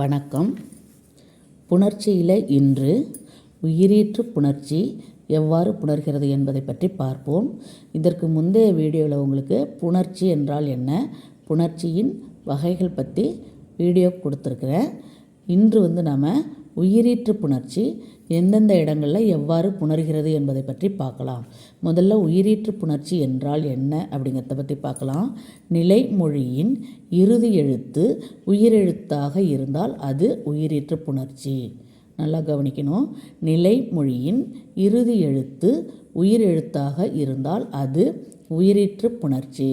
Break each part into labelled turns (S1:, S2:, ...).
S1: வணக்கம். புணர்ச்சியில் இன்று உயிரீற்று புணர்ச்சி எவ்வாறு புணர்கிறது என்பதை பற்றி பார்ப்போம். இதற்கு முந்தைய வீடியோவில் உங்களுக்கு புணர்ச்சி என்றால் என்ன புணர்ச்சியின் வகைகள் பற்றி வீடியோ கொடுத்துருக்குறேன். இன்று வந்து நாம் உயிரீற்று புணர்ச்சி எந்தெந்த இடங்களில் எவ்வாறு புணர்கிறது என்பதை பற்றி பார்க்கலாம். முதல்ல உயிரீற்று புணர்ச்சி என்றால் என்ன அப்படிங்கிறத பற்றி பார்க்கலாம். நிலை மொழியின் இறுதி எழுத்து உயிரெழுத்தாக இருந்தால் அது உயிரீற்று புணர்ச்சி. நல்லா கவனிக்கணும். நிலை மொழியின் இறுதி எழுத்து உயிரெழுத்தாக இருந்தால் அது உயிரீற்று புணர்ச்சி.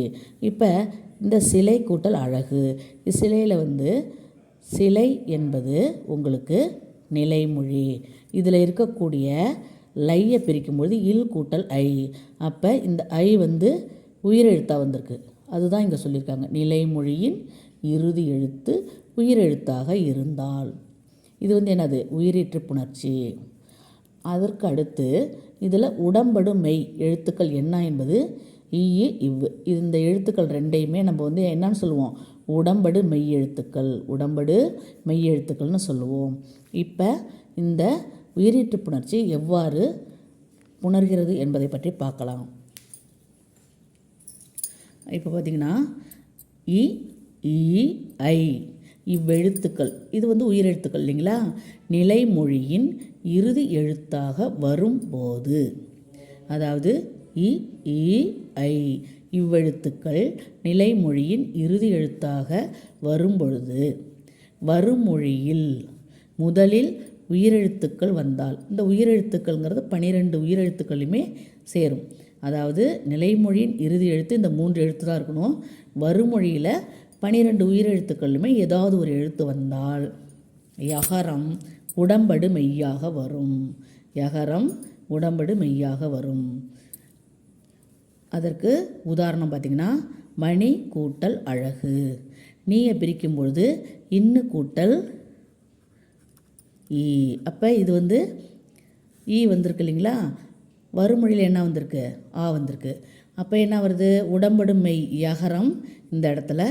S1: இப்போ இந்த சிலை கூட்டல் அழகு. சிலையில் வந்து சிலை என்பது உங்களுக்கு நிலைமொழி. இதில் இருக்கக்கூடிய லையை பிரிக்கும்பொழுது இல் கூட்டல் ஐ. அப்போ இந்த ஐ வந்து உயிரெழுத்தாக வந்திருக்கு. அதுதான் இங்கே சொல்லியிருக்காங்க. நிலைமொழியின் இறுதி எழுத்து உயிரெழுத்தாக இருந்தால். இது வந்து என்னது? உயிரீற்று புணர்ச்சி அதற்கு அடுத்து இதில் உடம்படு மெய் எழுத்துக்கள் என்ன என்பது ஈயே இவ்வு இந்த எழுத்துக்கள் ரெண்டையுமே நம்ம வந்து என்னன்னு சொல்லுவோம்? உடம்படு மெய் எழுத்துக்கள் உடம்படு மெய் எழுத்துக்கள்னு சொல்லுவோம். இப்போ இந்த உயிரீட்டு புணர்ச்சி எவ்வாறு புணர்கிறது என்பதை பற்றி பார்க்கலாம். இப்போ பார்த்திங்கன்னா இ ஐ. இவ்வெழுத்துக்கள். இது வந்து உயிரெழுத்துக்கள் இல்லைங்களா? நிலைமொழியின் இறுதி எழுத்தாக வரும்போது அதாவது இ ஈ ஐ. இவ்வெழுத்துக்கள் நிலைமொழியின் இறுதி எழுத்தாக வரும்பொழுது வருமொழியில் முதலில் உயிரெழுத்துக்கள் வந்தால் இந்த உயிரெழுத்துக்கள்ங்கிறது பனிரெண்டு உயிரெழுத்துக்களுமே சேரும். அதாவது நிலைமொழியின் இறுதி எழுத்து இந்த மூன்று எழுத்து தான் இருக்கணும். வருமொழியில் பனிரெண்டு உயிரெழுத்துக்களுமே ஏதாவது ஒரு எழுத்து வந்தால் யகரம் உடம்படு மெய்யாக வரும். யகரம் உடம்படு மெய்யாக வரும். அதற்கு உதாரணம் பார்த்திங்கன்னா மணி கூட்டல் அழகு. நீயை பிரிக்கும் பொழுது இன்னு கூட்டல் ஈ. அப்போ இது வந்து ஈ வந்திருக்கு இல்லைங்களா? வறுமொழியில் என்ன வந்திருக்கு? ஆ வந்திருக்கு. அப்போ என்ன வருது? உடம்படும் மெய் யகரம் இந்த இடத்துல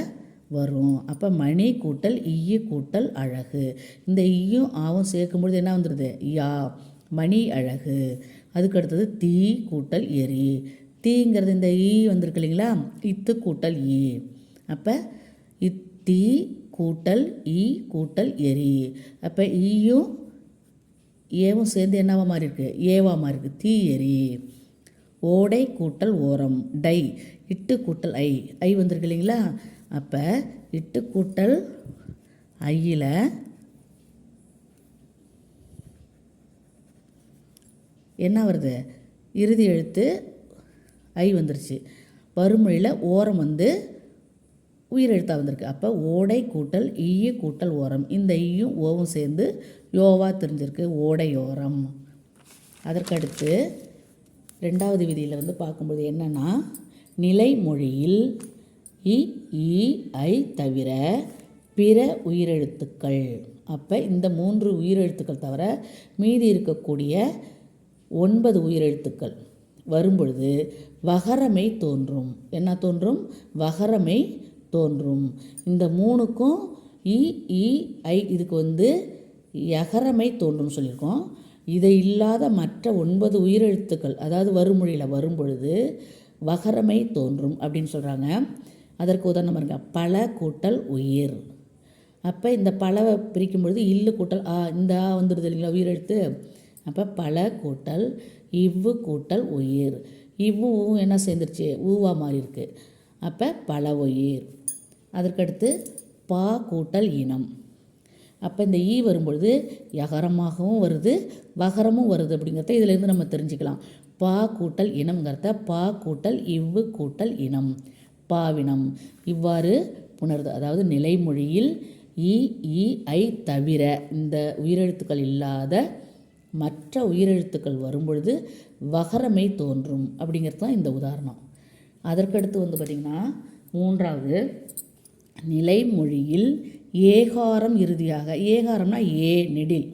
S1: வரும். அப்போ மணி கூட்டல் ஈய கூட்டல் அழகு. இந்த ஈயும் ஆவும் சேர்க்கும்பொழுது என்ன வந்துடுது யா. மணி அழகு. அதுக்கு அடுத்தது தீ கூட்டல் எரி. தீங்கிறது இந்த ஈ வந்திருக்கு இல்லைங்களா? இத்து கூட்டல் ஈ. அப்போ இத்தி கூட்டல் ஈ கூட்டல் எரி அப்போ ஈயும் ஏவும் சேர்ந்து என்னவா மாதிரி இருக்குது ஏவா மாதிரி இருக்குது தீ எரி ஓடை கூட்டல் ஓரம். டை. இட்டு கூட்டல் ஐ. ஐ வந்திருக்கு இல்லைங்களா? அப்போ இட்டு கூட்டல் ஐயில் என்ன வருது? இறுதி எழுத்து ஐ வந்துருச்சு. வறுமொழியில் ஓரம் வந்து உயிரெழுத்தாக வந்திருக்கு. அப்போ ஓடை கூட்டல் ஈய கூட்டல் ஓரம். இந்த ஈயும் ஓவும் சேர்ந்து யோவா தெரிஞ்சிருக்கு. ஓடையோரம். அதற்கடுத்து ரெண்டாவது விதியில் வந்து பார்க்கும்போது என்னென்னா நிலைமொழியில் இ ஈ ஐ தவிர பிற உயிரெழுத்துக்கள். அப்போ இந்த மூன்று உயிரெழுத்துக்கள் தவிர மீதி இருக்கக்கூடிய ஒன்பது உயிரெழுத்துக்கள். வரும்பொழுது வகரமை தோன்றும். என்ன தோன்றும்? வகரமை தோன்றும். இந்த மூணுக்கும் இ இ ஐ இதுக்கு வந்து யகரமை தோன்றும் சொல்லியிருக்கோம். இதை இல்லாத மற்ற ஒன்பது உயிரெழுத்துக்கள் அதாவது வருமொழியில் வரும்பொழுது வகரமை தோன்றும் அப்படின்னு சொல்கிறாங்க அதற்கு உதாரணம் பாருங்க. பல கூட்டல் உயிர். அப்போ இந்த பலவை பிரிக்கும் பொழுது இல்லு கூட்டல் ஆ இந்த ஆ வந்துடுது இல்லைங்களா உயிரெழுத்து? அப்போ பல கூட்டல் இவ்வு கூட்டல் உயிர். இவ்வும் என்ன சேர்ந்துருச்சு? ஊவா மாதிரி இருக்குது அப்போ பல உயிர். அதற்கடுத்து பா கூட்டல் இனம். அப்போ இந்த ஈ வரும்பொழுது யகரமாகவும் வருது வகரமும் வருது அப்படிங்கிறத இதிலேருந்து நம்ம தெரிஞ்சுக்கலாம். பா கூட்டல் இனம்ங்கிறத பா கூட்டல் இவ்வு கூட்டல் இனம். பாவினம். இவ்வாறு புணர்து. அதாவது நிலைமொழியில் இ இ ஐ தவிர இந்த உயிரெழுத்துக்கள் இல்லாத மற்ற உயிரெழுத்துக்கள் வரும்பொழுது வகரமை தோன்றும் அப்படிங்கிறது தான் இந்த உதாரணம். அதற்கடுத்து வந்து பார்த்திங்கன்னா மூன்றாவது நிலைமொழியில் ஏகாரம் இறுதியாக ஏகாரம்னா ஏ நெடில்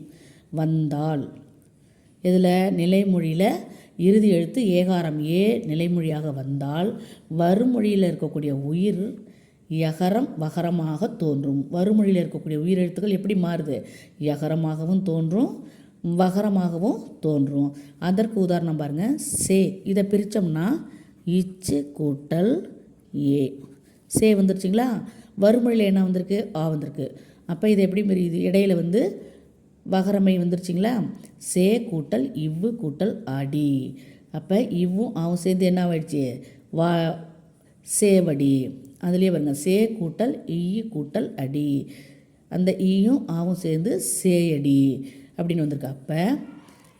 S1: வந்தால். இதில் நிலைமொழியில் இறுதி எழுத்து ஏகாரம் ஏ நிலைமொழியாக வந்தால். வறுமொழியில் இருக்கக்கூடிய உயிர் யகரம் வகரமாக தோன்றும். வறுமொழியில் இருக்கக்கூடிய உயிரெழுத்துக்கள் எப்படி மாறுது? யகரமாகவும் தோன்றும் வகரமாகவும் தோன்றும். அதற்கு உதாரணம் பாருங்கள் சே இதை பிரித்தோம்னா இச்சு கூட்டல் ஏ. சே வந்துருச்சுங்களா? வறுமொழியில் என்ன வந்திருக்கு? ஆ வந்திருக்கு. அப்போ இது எப்படி இது இடையில வந்து வகரமை வந்துருச்சுங்களா? சே கூட்டல் இவ்வு கூட்டல் அடி. அப்போ இவ்வும் அவன் சேர்ந்து என்ன ஆயிடுச்சு? வா சேவடி. அதுலேயே வருங்க சே கூட்டல் ஈ கூட்டல் அடி. அந்த ஈயும் ஆவும் சேர்ந்து சேயடி. அப்படின்னு வந்திருக்கு. அப்போ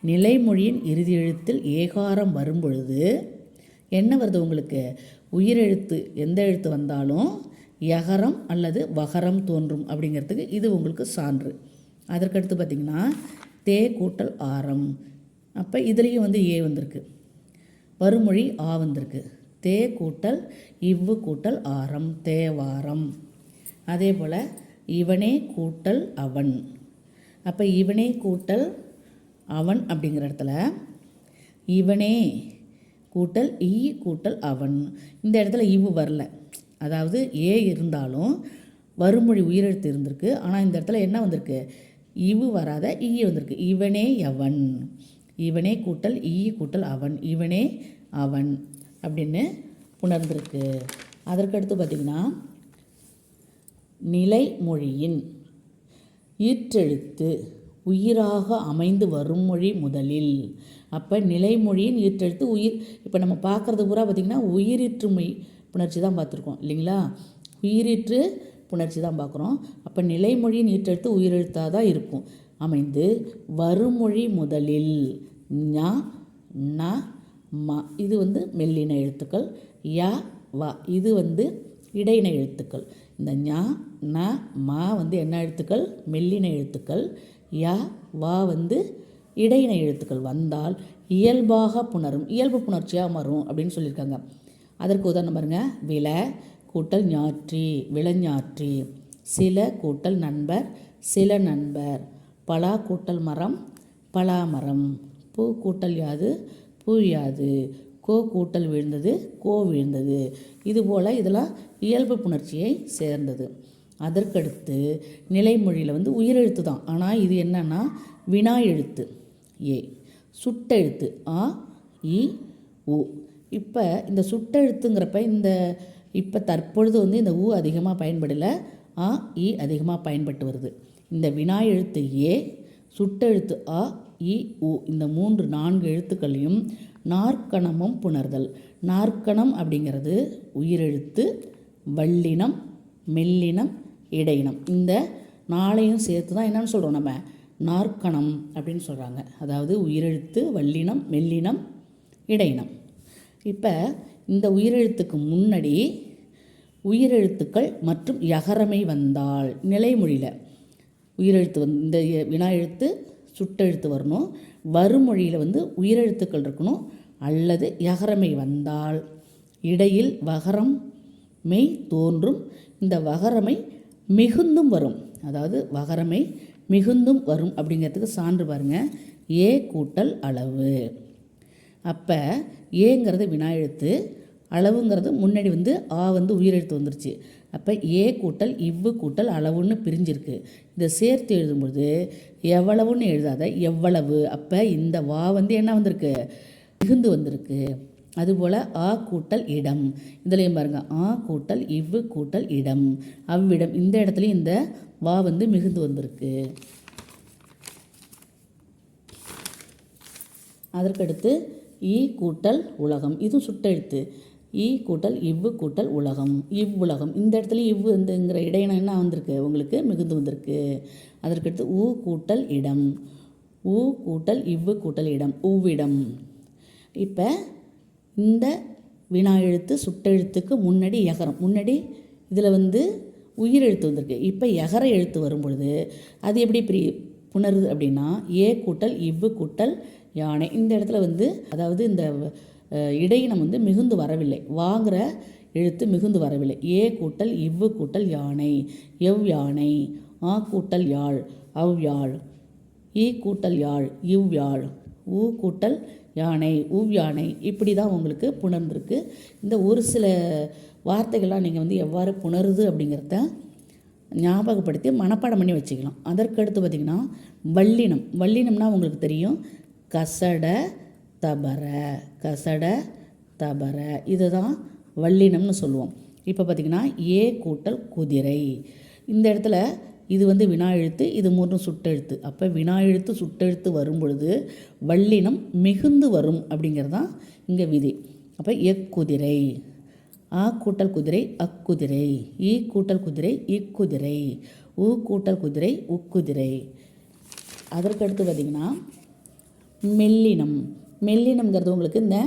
S1: நிலைமொழியின் இறுதி எழுத்தில் ஏகாரம் வரும்பொழுது என்ன வருது உங்களுக்கு? உயிரெழுத்து எந்த எழுத்து வந்தாலும் யகரம் அல்லது வகரம் தோன்றும் அப்படிங்கிறதுக்கு இது உங்களுக்கு சான்று. அதற்கடுத்து பார்த்திங்கன்னா தே கூட்டல் ஆரம். அப்போ இதுலேயும் வந்து ஏ வந்திருக்கு. வருமொழி ஆ வந்திருக்கு. தே கூட்டல் இவ்வு கூட்டல் ஆரம் தேவாரம் அதே போல் இவனே கூட்டல் அவன். அப்போ இவனே கூட்டல் அவன் அப்படிங்கிற இடத்துல இவனே கூட்டல் ஈ கூட்டல் அவன். இந்த இடத்துல இவு வரல. அதாவது ஏ இருந்தாலும் வறுமொழி உயிரெழுத்து இருந்திருக்கு. ஆனால் இந்த இடத்துல என்ன வந்திருக்கு? இவு வராத ஈ வந்திருக்கு. இவனே எவன் இவனே கூட்டல் ஈ கூட்டல் அவன். இவனே அவன் அப்படின்னு புணர்ந்திருக்கு. அதற்கடுத்து பார்த்திங்கன்னா நிலைமொழியின் ஈற்றெழுத்து உயிராக அமைந்து வரும் மொழி முதலில். அப்போ நிலைமொழியின் ஈற்றெழுத்து உயிர். இப்போ நம்ம பார்க்குறது பூரா பார்த்திங்கன்னா உயிரிற்றுமை புணர்ச்சி தான் பார்த்துருக்கோம் இல்லைங்களா? உயிரிற்று புணர்ச்சி தான் பார்க்குறோம். அப்போ நிலைமொழியின் ஈற்றெழுத்து உயிரெழுத்தாக தான் இருக்கும். அமைந்து வருமொழி முதலில். ஞ ந ம. இது வந்து மெல்லின எழுத்துக்கள். யா வ. இது வந்து இடையின எழுத்துக்கள். இந்த ஞா ந மா வந்து என்ன எழுத்துக்கள்? மெல்லின எழுத்துக்கள். யா வா வந்து இடையின எழுத்துக்கள். வந்தால் இயல்பாக புணரும். இயல்பு புணர்ச்சியாக மாறும் அப்படின்னு சொல்லியிருக்காங்க. அதற்கு உதாரணம் பாருங்க. வில கூட்டல் ஞாற்றி விளஞாற்றி. சில கூட்டல் நண்பர் சில நண்பர். பலா கூட்டல் மரம் பலாமரம் பூ கூட்டல் யாது பூ யாது. கோ கூட்டல் விழுந்தது கோ விழுந்தது. இதுபோல் இதெல்லாம் இயல்பு புணர்ச்சியை சேர்ந்தது. அதற்கடுத்து நிலைமொழியில் வந்து உயிரெழுத்து தான். ஆனால் இது என்னன்னா வினா எழுத்து ஏ. சுட்டெழுத்து ஆ இ உ. இப்போ இந்த சுட்டெழுத்துங்கிறப்ப இந்த இப்போ தற்பொழுது வந்து இந்த உ அதிகமாக பயன்படலை ஆ இ அதிகமாக பயன்பட்டு வருது. இந்த வினா எழுத்து ஏ. சுட்டெழுத்து அ இ உ. இந்த மூன்று நான்கு எழுத்துக்களையும் நாற்கணமும் புணர்தல். நாற்கணம் அப்படிங்கிறது உயிரெழுத்து வல்லினம் மெல்லினம் இடையினம். இந்த நாளையும் சேர்த்து தான் என்னென்னு சொல்கிறோம் நம்ம. நாற்கணம் அப்படின்னு சொல்கிறாங்க அதாவது உயிரெழுத்து வல்லினம் மெல்லினம் இடையினம். இப்போ இந்த உயிரெழுத்துக்கு முன்னாடி உயிரெழுத்துக்கள் மற்றும் யகரமை வந்தால் நிலைமொழியில் உயிரெழுத்து வந்து இந்த வினா எழுத்து சுட்டெழுத்து வரணும். வருமொழியில் வந்து உயிரெழுத்துக்கள் இருக்கணும். அல்லது யகரமை வந்தால் இடையில் வகரம் மெய் தோன்றும். இந்த வகரமை மிகுந்தும் வரும். அதாவது வகரமை மிகுந்தும் வரும் அப்படிங்கிறதுக்கு சான்று பாருங்க. ஏ கூட்டல் அளவு. அப்போ ஏங்கிறது வினா எழுத்து அளவுங்கிறது முன்னாடி வந்து ஆ வந்து உயிரெழுத்து வந்துருச்சு. அப்போ ஏ கூட்டல் இவ்வு கூட்டல் அளவுன்னு பிரிஞ்சிருக்கு. இதை சேர்த்து எழுதும்பொழுது எவ்வளவுன்னு எழுதாத எவ்வளவு. அப்போ இந்த வா வந்து என்ன வந்திருக்கு? மிகுந்து வந்திருக்கு. அதுபோல் ஆ கூட்டல் இடம். இதுலேயும் பாருங்கள் ஆ கூட்டல் இவ்வு கூட்டல் இடம். அவ்விடம் இந்த இடத்துலையும் இந்த வா வந்து மிகுந்து வந்திருக்கு. அதற்கடுத்து ஈ கூட்டல் உலகம். இதுவும் சுட்டெழுத்து. ஈ கூட்டல் இவ்வு கூட்டல் உலகம். இவ்வுலகம் இந்த இடத்துல இவ்வு வந்துங்கிற இடையினம் என்ன வந்திருக்கு? உங்களுக்கு மிகுந்து வந்திருக்கு. அதற்கடுத்து ஊ கூட்டல் இடம். ஊ கூட்டல் இவ்வு கூட்டல் இடம். உவ்விடம் இப்போ இந்த வினா எழுத்து சுட்டெழுத்துக்கு முன்னாடி எகரம். முன்னாடி இதில் வந்து உயிர் எழுத்து வந்திருக்கு. இப்போ எகர எழுத்து வரும் பொழுது அது எப்படி பிரி புணருது அப்படின்னா ஏ கூட்டல் இவ்வு கூட்டல் யானை. இந்த இடத்துல வந்து அதாவது இந்த இடையினம் வந்து மிகுந்து வரவில்லை. வாங்குற எழுத்து மிகுந்து வரவில்லை. ஏ கூட்டல் இவ்வு கூட்டல் யானை எவ் யானை ஆ கூட்டல் யாழ் அவ் யாழ் ஈ கூட்டல் யாழ் இவ் யாழ் ஊ கூட்டல் யானை உவ் யானை இப்படி தான் உங்களுக்கு புணர்ந்திருக்கு. இந்த ஒரு சில வார்த்தைகள்லாம் நீங்கள் வந்து எவ்வாறு புணருது அப்படிங்கிறத ஞாபகப்படுத்தி மனப்பாடம் பண்ணி வச்சுக்கலாம். அதற்கடுத்து பார்த்திங்கன்னா வல்லினம் வல்லினம்னா உங்களுக்கு தெரியும். கசட தபர கசட தபர. இதுதான் வல்லினம்னு சொல்லுவோம். இப்போ பார்த்திங்கன்னா ஏ கூட்டல் குதிரை. இந்த இடத்துல இது வந்து வினா எழுத்து இது மூன்றும் சுட்டெழுத்து அப்போ வினா எழுத்து சுட்டெழுத்து வரும் பொழுது வல்லினம் மிகுந்து வரும் அப்படிங்கிறது தான் இங்கே விதி. அப்போ எக்குதிரை. ஆ கூட்டல் குதிரை அக்குதிரை. ஈ கூட்டல் குதிரை இக்குதிரை. ஊ கூட்டல் குதிரை உக்குதிரை. அதற்கடுத்து பார்த்திங்கன்னா மெல்லினம். மெல்லினம்ங்கிறது உங்களுக்கு இந்த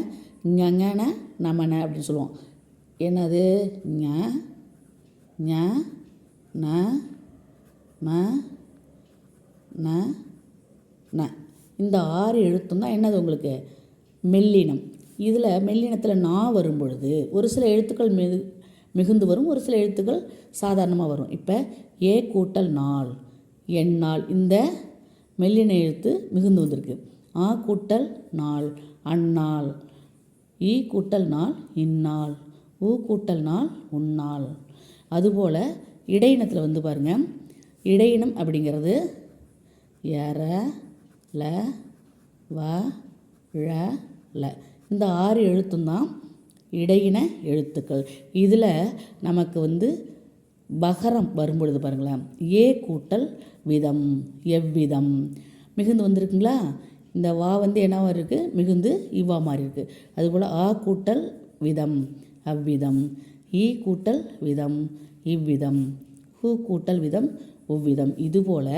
S1: ஞங்கன நமன அப்படின்னு சொல்லுவோம். என்னது? ஞ ஞ ந ம ந ந. இந்த ஆறு எழுத்தும் தான் என்னது உங்களுக்கு? மெல்லினம். இதில் மெல்லினத்தில் நா வரும் பொழுது ஒரு சில எழுத்துக்கள் மிகு மிகுந்து வரும் ஒரு சில எழுத்துக்கள் சாதாரணமாக வரும். இப்போ ஏ கூட்டல் நாள் எண்ணாள் இந்த மெல்லின எழுத்து மிகுந்து வந்திருக்கு. ஆ கூட்டல் நாள் அந்நாள். ஈ கூட்டல் நாள் இந்நாள். ஊ கூட்டல் நாள் உன்னாள் அதுபோல் இடையினத்தில் வந்து பாருங்கள் இடையினம் அப்படிங்கிறது எர ல வ ழ ல. இந்த ஆறு எழுத்தும் தான் இடையின எழுத்துக்கள். இதில் நமக்கு வந்து பகரம் வரும்பொழுது பாருங்களேன். ஏ கூட்டல் விதம் எவ்விதம். மிகுந்து வந்திருக்குங்களா? இந்த வா வந்து என்னவா இருக்குது மிகுந்து இவ்வா மாதிரி இருக்குது அதுபோல் ஆ கூட்டல் விதம் அவ்விதம். ஈ கூட்டல் விதம் இவ்விதம். ஹூ கூட்டல் விதம் ஒவ்விதம் இதுபோல்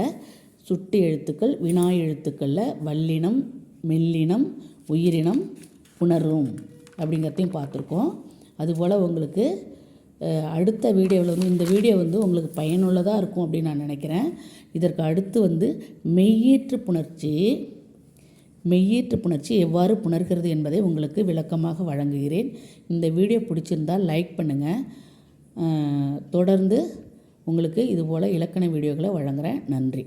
S1: சுட்டு எழுத்துக்கள் வினா எழுத்துக்களில் வல்லினம் மெல்லினம் உயிரினம் புணரும் அப்படிங்கிறதையும் பார்த்துருக்கோம். அதுபோல் உங்களுக்கு அடுத்த வீடியோவில் வந்து இந்த வீடியோ வந்து உங்களுக்கு பயனுள்ளதாக இருக்கும் அப்படின்னு நான் நினைக்கிறேன். இதற்கு அடுத்து வந்து மெய்யீற்று புணர்ச்சி மெய்யீற்று புணர்ச்சி எவ்வாறு புணர்கிறது என்பதை உங்களுக்கு விளக்கமாக வழங்குகிறேன். இந்த வீடியோ பிடிச்சிருந்தால் லைக் பண்ணுங்கள் தொடர்ந்து உங்களுக்கு இதுபோல் இலக்கண வீடியோக்களை வழங்குகிறேன் நன்றி.